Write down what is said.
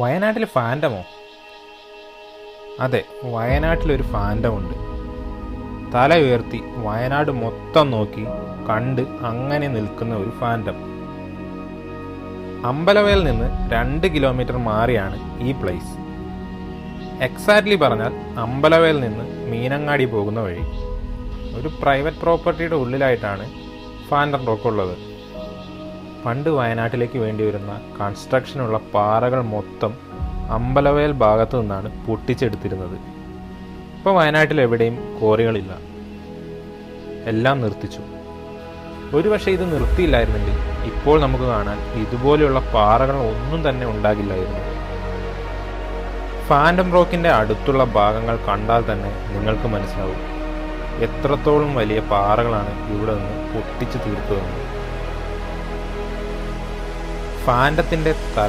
വയനാട്ടിൽ ഫാൻഡമോ അതെ വയനാട്ടിലൊരു ഫാൻഡമുണ്ട് തല ഉയർത്തി വയനാട് മൊത്തം നോക്കി കണ്ട് അങ്ങനെ നിൽക്കുന്ന ഒരു ഫാൻഡം അമ്പലവയൽ നിന്ന് രണ്ട് കിലോമീറ്റർ മാറിയാണ് ഈ പ്ലേസ് എക്സാക്ട്ലി പറഞ്ഞാൽ അമ്പലവയൽ നിന്ന് മീനങ്ങാടി പോകുന്ന വഴി. ഒരു പ്രൈവറ്റ് പ്രോപ്പർട്ടിയുടെ ഉള്ളിലായിട്ടാണ് ഫാൻഡം റോക്ക് ഉള്ളത്. പണ്ട് വയനാട്ടിലേക്ക് വേണ്ടി വരുന്ന കൺസ്ട്രക്ഷനുള്ള പാറകൾ മൊത്തം അമ്പലവയൽ ഭാഗത്തു നിന്നാണ് പൊട്ടിച്ചെടുത്തിരുന്നത്. ഇപ്പോൾ വയനാട്ടിൽ എവിടെയും കോറികളില്ല എല്ലാം നിർത്തിച്ചു. ഒരു പക്ഷേ ഇത് നിർത്തിയില്ലായിരുന്നെങ്കിൽ ഇപ്പോൾ നമുക്ക് കാണാൻ ഇതുപോലെയുള്ള പാറകൾ ഒന്നും തന്നെ ഉണ്ടാകില്ലായിരുന്നു. ഫാൻഡം റോക്കിന്റെ അടുത്തുള്ള ഭാഗങ്ങൾ കണ്ടാൽ തന്നെ നിങ്ങൾക്ക് മനസ്സിലാവും. എത്രത്തോളം വലിയ പാറകളാണ് ഇവിടെ നിന്ന് പൊട്ടിച്ചു തീർത്തതെന്ന്. ഫാൻഡത്തിന്റെ തല